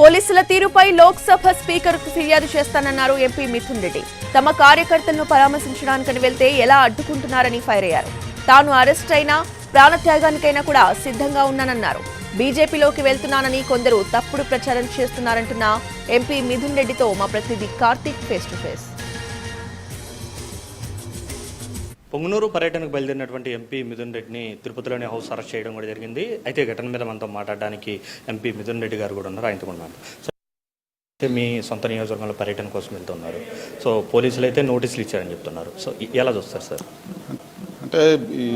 పోలీసుల తీరుపై లోక్సభ స్పీకర్కు ఫిర్యాదు చేస్తానన్నారు ఎంపీ మిథున్ రెడ్డి. తమ కార్యకర్తలను పరామర్శించడానికని వెళ్తే ఎలా అడ్డుకుంటున్నారని ఫైర్ అయ్యారు. తాను అరెస్ట్ అయినా ప్రాణత్యాగానికైనా కూడా సిద్ధంగా ఉన్నానన్నారు. బీజేపీలోకి వెళ్తున్నానని కొందరు తప్పుడు ప్రచారం చేస్తున్నారంటున్న ఎంపీ మిథున్ రెడ్డితో మా ప్రతినిధి Karthik face to face Pongunuru పర్యటనకు బయలుదేరినటువంటి ఎంపీ మిథున్ రెడ్డిని తిరుపతిలోని హౌస్ అరెస్ట్ చేయడం కూడా జరిగింది. అయితే ఘటన మీద మనతో మాట్లాడడానికి ఎంపీ మిథున్ రెడ్డి గారు కూడా ఉన్నారు. ఆయనతో కూడా సో అయితే మీ సొంత నియోజకవర్గంలో పర్యటన కోసం వెళ్తున్నారు. సో పోలీసులు అయితే నోటీసులు ఇచ్చారని చెప్తున్నారు. సో ఎలా చూస్తారు సార్? అంటే ఈ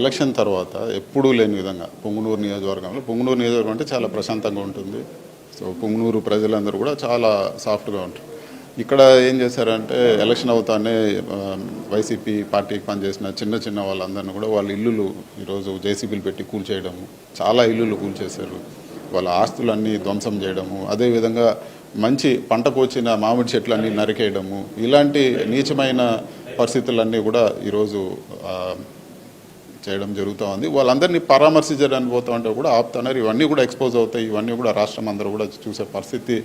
ఎలక్షన్ తర్వాత ఎప్పుడూ లేని విధంగా పొంగునూరు నియోజకవర్గంలో పొంగునూరు నియోజకవర్గం అంటే చాలా ప్రశాంతంగా ఉంటుంది. సో పొంగునూరు ప్రజలందరూ కూడా చాలా సాఫ్ట్గా ఉంటారు. ఇక్కడ ఏం చేశారంటే ఎలక్షన్ అవుతానే వైసీపీ పార్టీకి పనిచేసిన చిన్న చిన్న వాళ్ళందరినీ కూడా వాళ్ళ ఇల్లులు ఈరోజు జేసీబీలు పెట్టి కూల్చేయడము చాలా ఇల్లులు కూల్చేశారు వాళ్ళ ఆస్తులన్నీ ధ్వంసం చేయడము అదేవిధంగా మంచి పంటకు వచ్చిన మామిడి చెట్లన్నీ నరికేయడము ఇలాంటి నీచమైన పరిస్థితులన్నీ కూడా ఈరోజు చేయడం జరుగుతూ ఉంది. వాళ్ళందరినీ పరామర్శించడానికి పోతా ఉంటే కూడా ఆపుతున్నారు. ఇవన్నీ కూడా ఎక్స్పోజ్ అవుతాయి. ఇవన్నీ కూడా రాష్ట్రం అందరూ కూడా చూసే పరిస్థితి.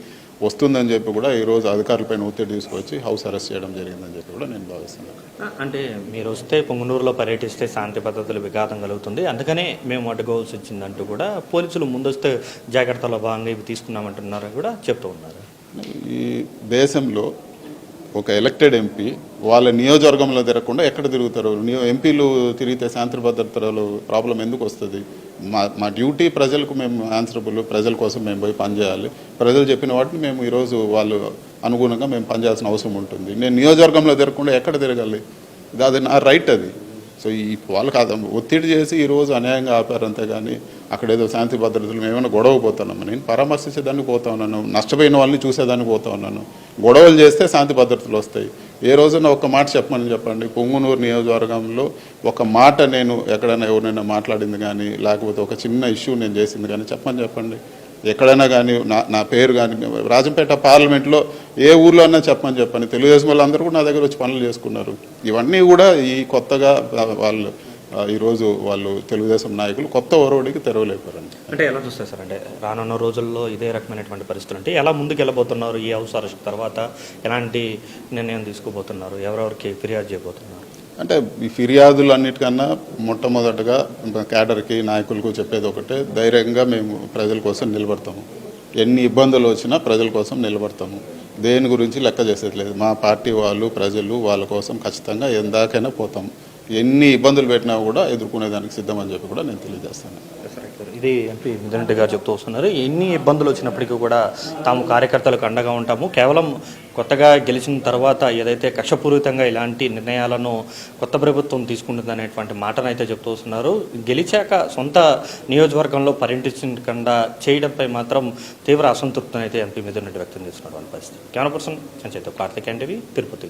వస్తుందని చెప్పి కూడా ఈరోజు అధికారులపైన ఒత్తిడి తీసుకొచ్చి హౌస్ అరెస్ట్ చేయడం జరిగిందని చెప్పి కూడా నేను భావిస్తున్నాను. అంటే మీరు వస్తే పొంగునూరులో పర్యటిస్తే శాంతి భద్రతలు విఘాతం కలుగుతుంది. అందుకనే మేము అడ్డుకోవాల్సి వచ్చిందంటూ కూడా పోలీసులు ముందొస్తే జాగ్రత్తలో భాగంగా ఇవి తీసుకున్నామంటున్నారని కూడా చెప్తూ ఉన్నారు. ఈ దేశంలో ఒక ఎలక్టెడ్ ఎంపీ వాళ్ళ నియోజకవర్గంలో తిరగకుండా ఎక్కడ తిరుగుతారు? నియో ఎంపీలు తిరిగితే శాంతి భద్రతలు ప్రాబ్లం ఎందుకు వస్తుంది? మా మా డ్యూటీ ప్రజలకు మేము ఆన్సరబుల్ ప్రజల కోసం మేము పోయి పనిచేయాలి ప్రజలు చెప్పిన వాటిని మేము ఈరోజు వాళ్ళు అనుగుణంగా మేము పనిచేయాల్సిన అవసరం ఉంటుంది. నేను నియోజకవర్గంలో తిరగకుండా ఎక్కడ తిరగాలి? ఇది అది నా రైట్ అది. సో ఈ వాళ్ళకి అది ఒత్తిడి చేసి ఈరోజు అన్యాయంగా ఆపారంతే కానీ అక్కడ ఏదో శాంతి భద్రతలు మేమైనా గొడవ పోతున్నాము? నేను పరామర్శించేదానికి పోతా ఉన్నాను. నష్టపోయిన వాళ్ళని చూసేదానికి పోతా ఉన్నాను. గొడవలు చేస్తే శాంతి భద్రతలు వస్తాయి. ఏ రోజున ఒక మాట చెప్పమని చెప్పండి? పొంగునూరు నియోజకవర్గంలో ఒక మాట నేను ఎక్కడైనా ఎవరినైనా మాట్లాడింది కానీ లేకపోతే ఒక చిన్న ఇష్యూ నేను చేసింది కానీ చెప్పమని చెప్పండి. ఎక్కడైనా కానీ నా నా పేరు కానీ రాజంపేట పార్లమెంట్లో ఏ ఊర్లో అన్నా చెప్పమని చెప్పండి. తెలుగుదేశం వాళ్ళందరూ కూడా నా దగ్గర వచ్చి పనులు చేసుకున్నారు. ఇవన్నీ కూడా ఈ కొత్తగా వాళ్ళు ఈరోజు వాళ్ళు తెలుగుదేశం నాయకులు కొత్త ఒరవడికి తెరవలేపారండి అంటే ఎలా చూస్తారు సార్? అంటే రానున్న రోజుల్లో ఇదే రకమైనటువంటి పరిస్థితులు అంటే ఎలా ముందుకు వెళ్ళబోతున్నారు ఈ హౌస్ అరెస్ట్ తర్వాత ఎలాంటి నిర్ణయం తీసుకోబోతున్నారు? ఎవరెవరికి ఫిర్యాదు చేయబోతున్నారు? అంటే ఈ ఫిర్యాదులు అన్నిటికన్నా మొట్టమొదటగా క్యాడర్కి నాయకులకు చెప్పేది ఒకటే ధైర్యంగా మేము ప్రజల కోసం నిలబడతాము. ఎన్ని ఇబ్బందులు వచ్చినా ప్రజల కోసం నిలబడతాము. దేని గురించి లెక్క చేసేది లేదు. మా పార్టీ వాళ్ళు ప్రజలు వాళ్ళ కోసం ఖచ్చితంగా ఎందాకైనా పోతాము. ఎన్ని ఇబ్బందులు పెట్టినా కూడా ఎదుర్కొనేదానికి సిద్ధమని చెప్పి కూడా నేను తెలియజేస్తాను. ఇది ఎంపీ మిథున్ గారు చెప్తూ వస్తున్నారు. ఎన్ని ఇబ్బందులు వచ్చినప్పటికీ కూడా తాము కార్యకర్తలకు అండగా ఉంటాము. కేవలం కొత్తగా గెలిచిన తర్వాత ఏదైతే కక్షపూరితంగా ఇలాంటి నిర్ణయాలను కొత్త ప్రభుత్వం తీసుకుంటుందనేటువంటి మాటను అయితే చెప్తూ వస్తున్నారు. గెలిచాక సొంత నియోజకవర్గంలో పర్యటించకుండా చేయడంపై మాత్రం తీవ్ర అసంతృప్తిని అయితే ఎంపీ మిథున్ రెడ్డి వ్యక్తం చేస్తున్నటువంటి పరిస్థితి. కెమెరా పర్సన్ సంచేత కార్తిక్ ఎన్టీవీ తిరుపతి.